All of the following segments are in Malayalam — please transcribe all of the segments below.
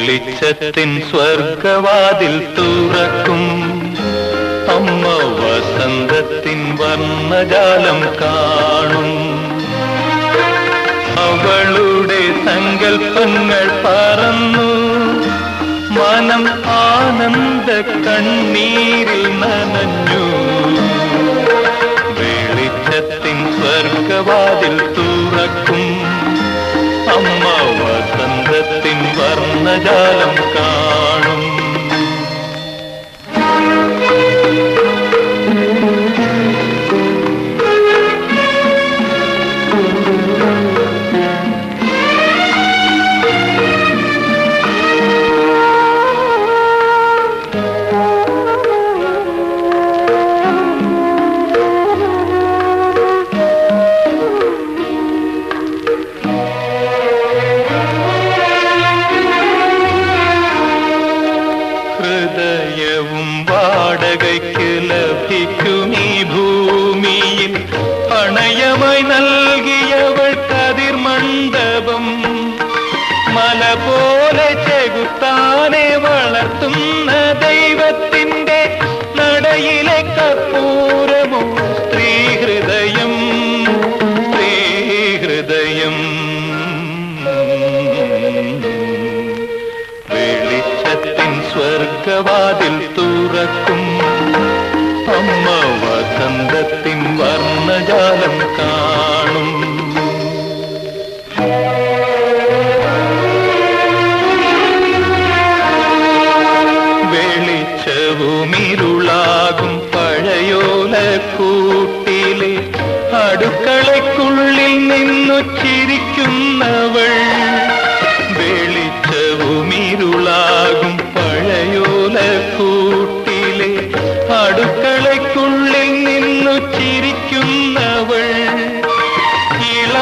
വെളിച്ചത്തിൻ സ്വർഗവാതിൽ തുറക്കും. അമ്മ വസന്തത്തിൻ വർണജാലം കാണും. അവളുടെ സങ്കൽപ്പങ്ങൾ പറന്നു. മനം ആനന്ദ കണ്ണീരിൽ നനഞ്ഞു. വെളിച്ചത്തിൻ സ്വർഗവാതിൽ തുറക്കും. അമ്മ വസന്തത്തിൻ വർണജാലം കാണും വാടകയ്ക്ക് ലഭിക്കും ഈ ഭൂമിയിൽ. പണയമായി നൽകിയവൾ കതിർ മണ്ഡപം. മല പോലെ ചെകുത്താനെ വളർത്തുന്ന ദൈവത്തിന്റെ നടയിലെ കപ്പൂരമോ സ്ത്രീ ഹൃദയം സ്ത്രീ ഹൃദയം സ്വർഗവാതിൽ തുറക്കും അമ്മ വസന്തത്തിൻ വർണജാലം കാണും. വെളിച്ചവുമിരുളാകും പഴയോല കൂട്ടിലെ അടുക്കളയ്ക്കുള്ളിൽ നിന്നു ചിരിക്കുന്നവൾ.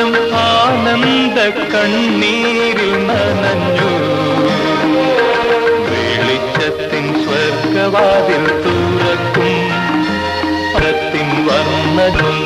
മനം ആനന്ദ കണ്ണീരിൽ നനഞ്ഞു വെളിച്ചത്തിൻ സ്വർഗവാതിൽ തുറക്കും പരത്തിൻ വർണജം